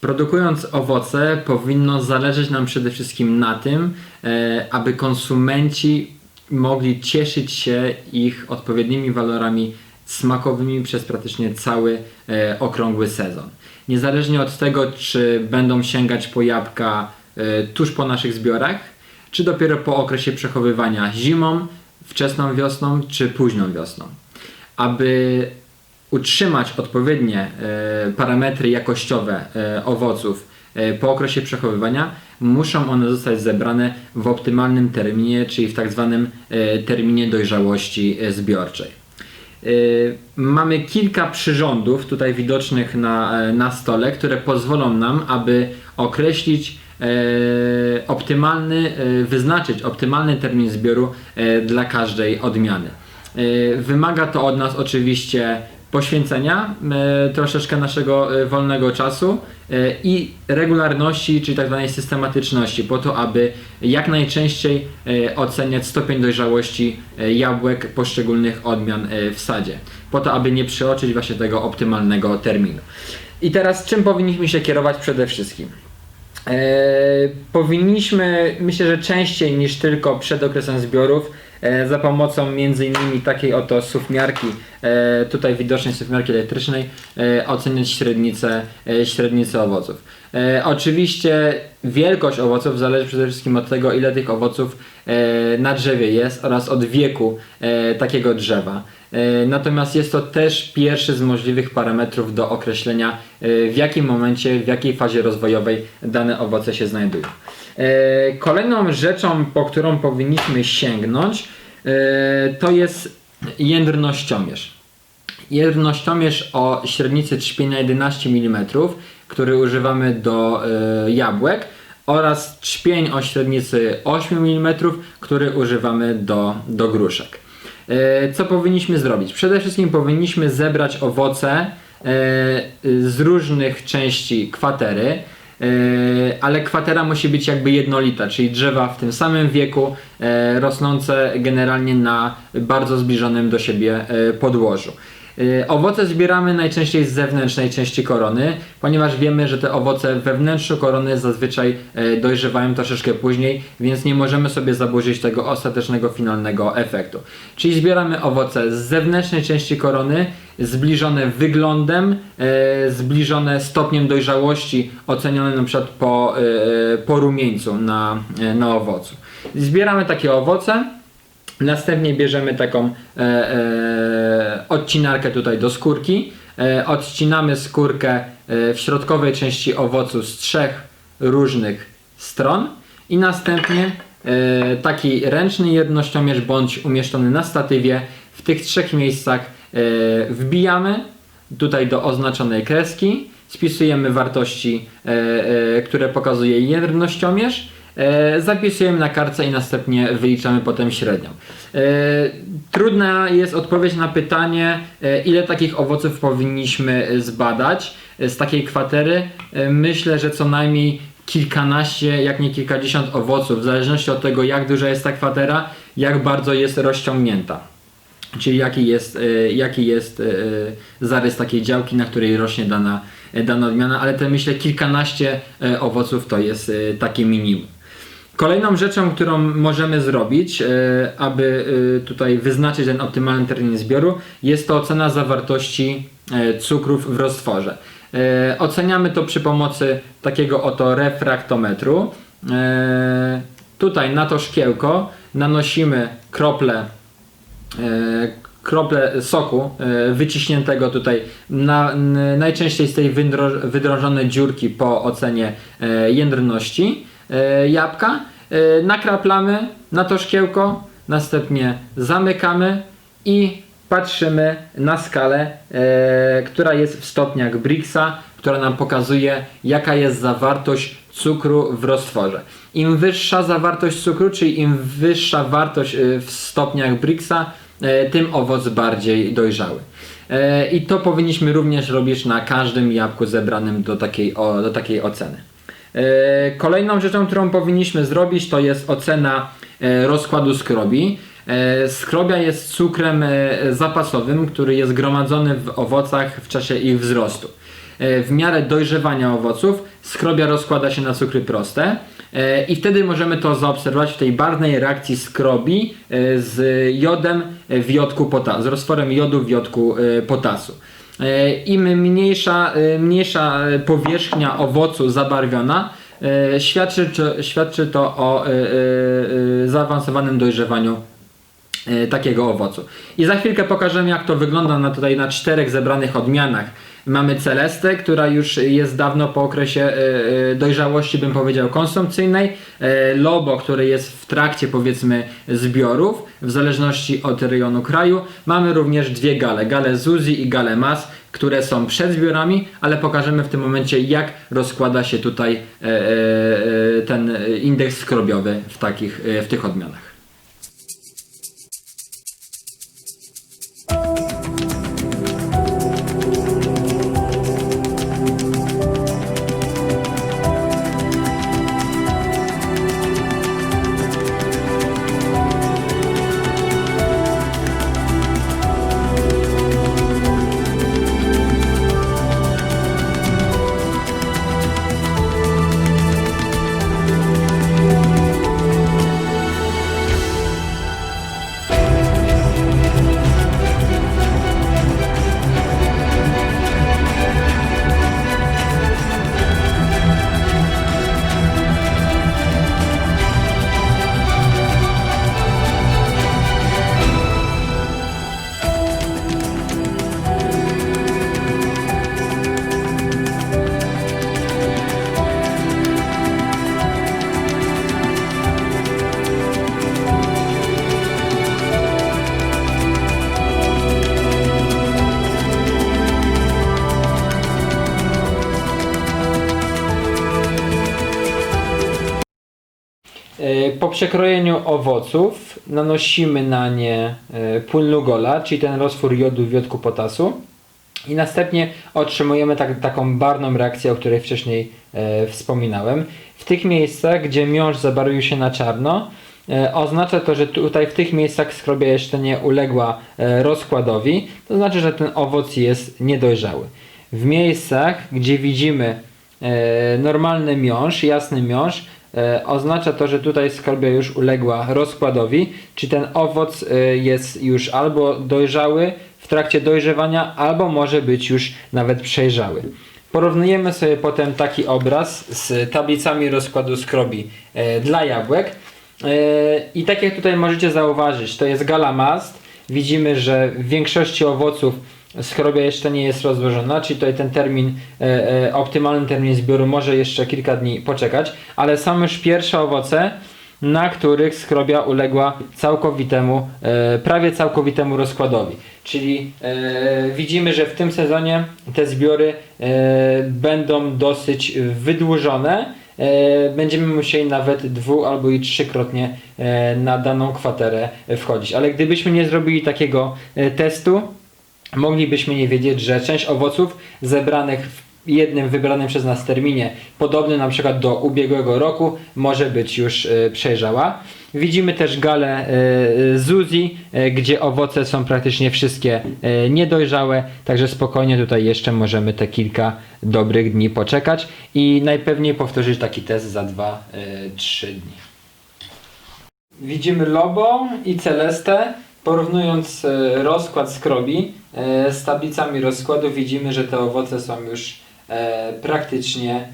Produkując owoce, powinno zależeć nam przede wszystkim na tym, e, aby konsumenci mogli cieszyć się ich odpowiednimi walorami smakowymi przez praktycznie cały e, okrągły sezon. Niezależnie od tego, czy będą sięgać po jabłka e, tuż po naszych zbiorach, czy dopiero po okresie przechowywania zimą, wczesną wiosną, czy późną wiosną. Aby utrzymać odpowiednie e, parametry jakościowe e, owoców e, po okresie przechowywania, muszą one zostać zebrane w optymalnym terminie, czyli w tak zwanym terminie dojrzałości zbiorczej. Mamy kilka przyrządów tutaj widocznych na, na stole, które pozwolą nam, aby określić optymalny, wyznaczyć optymalny termin zbioru dla każdej odmiany. Wymaga to od nas oczywiście poświęcenia, e, troszeczkę naszego e, wolnego czasu e, i regularności, czyli tak zwanej systematyczności, po to, aby jak najczęściej oceniać stopień dojrzałości jabłek poszczególnych odmian w sadzie, po to, aby nie przeoczyć właśnie tego optymalnego terminu. I teraz czym powinniśmy się kierować przede wszystkim? E, powinniśmy, myślę, że częściej niż tylko przed okresem zbiorów, za pomocą innymi takiej oto sufmiarki, e, tutaj widocznej sufmiarki elektrycznej, e, oceniać średnicę, e, średnicę owoców. E, oczywiście wielkość owoców zależy przede wszystkim od tego, ile tych owoców e, na drzewie jest oraz od wieku e, takiego drzewa. E, Natomiast jest to też pierwszy z możliwych parametrów do określenia, e, w jakim momencie, w jakiej fazie rozwojowej dane owoce się znajdują. E, Kolejną rzeczą, po którą powinniśmy sięgnąć, to jest jędrnościomierz. Jędrnościomierz o średnicy trzpienia 11 mm, który używamy do jabłek oraz trzpień o średnicy 8 mm, który używamy do, do gruszek. E, Co powinniśmy zrobić? Przede wszystkim powinniśmy zebrać owoce e, z różnych części kwatery, e, ale kwatera musi być jakby jednolita, czyli drzewa w tym samym wieku, rosnące generalnie na bardzo zbliżonym do siebie podłożu. E, Owoce zbieramy najczęściej z zewnętrznej części korony, ponieważ wiemy, że te owoce we korony zazwyczaj e, dojrzewają troszeczkę później, więc nie możemy sobie zaburzyć tego ostatecznego, finalnego efektu. Czyli zbieramy owoce z zewnętrznej części korony, zbliżone wyglądem, e, zbliżone stopniem dojrzałości, ocenione przykład po, po rumieńcu na, na owocu. Zbieramy takie owoce, Następnie bierzemy taką e, e, odcinarkę tutaj do skórki. E, odcinamy skórkę e, w środkowej części owocu z trzech różnych stron. I następnie e, taki ręczny jednościomierz bądź umieszczony na statywie. W tych trzech miejscach e, wbijamy tutaj do oznaczonej kreski, spisujemy wartości, które pokazuje jednościomierz. E, zapisujemy na kartce i następnie wyliczamy potem średnią. E, Trudna jest odpowiedź na pytanie, e, ile takich owoców powinniśmy zbadać e, z takiej kwatery. E, Myślę, że co najmniej kilkanaście, jak nie kilkadziesiąt owoców, w zależności od tego, jak duża jest ta kwatera, jak bardzo jest rozciągnięta. Czyli jaki jest, e, jaki jest e, zarys takiej działki, na której rośnie dana, e, dana odmiana, ale te myślę kilkanaście e, owoców to jest e, takie minimum. Kolejną rzeczą, którą możemy zrobić, e, aby e, tutaj wyznaczyć ten optymalny termin zbioru, jest to ocena zawartości e, cukrów w roztworze. Oceniamy to przy pomocy takiego oto refraktometru. Tutaj na to szkiełko nanosimy krople krople soku wyciśniętego tutaj na, najczęściej z tej wydro, wydrążonej dziurki po ocenie jędrności jabłka. E, nakraplamy na to szkiełko, następnie zamykamy i patrzymy na skalę, e, która jest w stopniach Briggsa, która nam pokazuje jaka jest zawartość cukru w roztworze. Im wyższa zawartość cukru, czyli im wyższa wartość e, w stopniach Briggsa, e, tym owoc bardziej dojrzały. I to powinniśmy również robić na każdym jabłku zebranym do takiej, do takiej oceny. E, Kolejną rzeczą, którą powinniśmy zrobić, to jest ocena e, rozkładu skrobi. E, Skrobia jest cukrem zapasowym, który jest gromadzony w owocach w czasie ich wzrostu. W miarę dojrzewania owoców skrobia rozkłada się na cukry proste i wtedy możemy to zaobserwować w tej barwnej reakcji skrobi z jodem w jodku potasu, z roztworem jodu w jodku potasu. E, Im mniejsza, e, mniejsza powierzchnia owocu zabarwiona, e, świadczy, czy- świadczy to o zaawansowanym dojrzewaniu takiego owocu. I za chwilkę pokażemy jak to wygląda na tutaj na czterech zebranych odmianach. Mamy Celestę, która już jest dawno po okresie e, e, dojrzałości, bym powiedział, konsumpcyjnej. E, Lobo, które jest w trakcie, powiedzmy, zbiorów, w zależności od rejonu kraju. Mamy również dwie gale, galę Zuzi i galę Mas, które są przed zbiorami, ale pokażemy w tym momencie, jak rozkłada się tutaj e, e, e, ten indeks skrobiowy w, takich, e, w tych odmianach. Po przekrojeniu owoców nanosimy na nie e, płyn Lugola, czyli ten roztwór jodu w jodku potasu i następnie otrzymujemy tak, taką barwną reakcję, o której wcześniej e, wspominałem. W tych miejscach, gdzie miąższ zabarwił się na czarno, e, oznacza to, że tutaj w tych miejscach skrobia jeszcze nie uległa e, rozkładowi, to znaczy, że ten owoc jest niedojrzały. W miejscach, gdzie widzimy e, normalny miąższ, jasny miąższ, e, oznacza to, że tutaj skrobia już uległa rozkładowi, czy ten owoc e, jest już albo dojrzały w trakcie dojrzewania, albo może być już nawet przejrzały. Porównujemy sobie potem taki obraz z tablicami rozkładu skrobi e, dla jabłek. E, I tak jak tutaj możecie zauważyć, to jest gala mast. Widzimy, że w większości owoców skrobia jeszcze nie jest rozłożona, czyli tutaj ten termin, e, e, optymalny termin zbioru może jeszcze kilka dni poczekać, ale są już pierwsze owoce, na których skrobia uległa całkowitemu, e, prawie całkowitemu rozkładowi. Czyli e, widzimy, że w tym sezonie te zbiory e, będą dosyć wydłużone. E, będziemy musieli nawet dwu albo i trzykrotnie e, na daną kwaterę wchodzić. Ale gdybyśmy nie zrobili takiego e, testu, moglibyśmy nie wiedzieć, że część owoców zebranych w jednym wybranym przez nas terminie, podobny na przykład do ubiegłego roku, może być już e, przejrzała. Widzimy też galę e, Zuzi, e, gdzie owoce są praktycznie wszystkie niedojrzałe, także spokojnie tutaj jeszcze możemy te kilka dobrych dni poczekać i najpewniej powtórzyć taki test za 2-3 dni. Widzimy Lobo i Celestę. Porównując e, rozkład skrobi e, z tablicami rozkładu widzimy, że te owoce są już e, praktycznie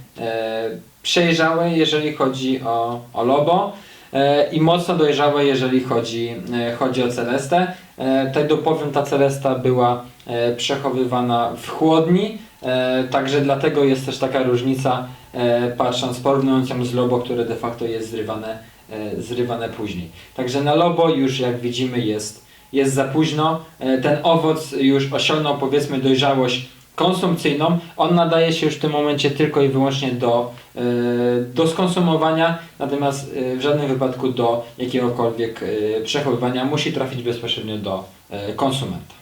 przejrzałe, jeżeli chodzi o, o Lobo i mocno dojrzałe, jeżeli chodzi, chodzi o Celestę. Tak dopowiem, ta Celesta była przechowywana w chłodni, także dlatego jest też taka różnica, patrząc, porównując ją z Lobo, które de facto jest zrywane zrywane później. Także na lobo już jak widzimy jest, jest za późno. E, Ten owoc już osiągnął powiedzmy dojrzałość konsumpcyjną. On nadaje się już w tym momencie tylko i wyłącznie do, e, do skonsumowania, natomiast e, w żadnym wypadku do jakiegokolwiek e, przechowywania musi trafić bezpośrednio do e, konsumenta.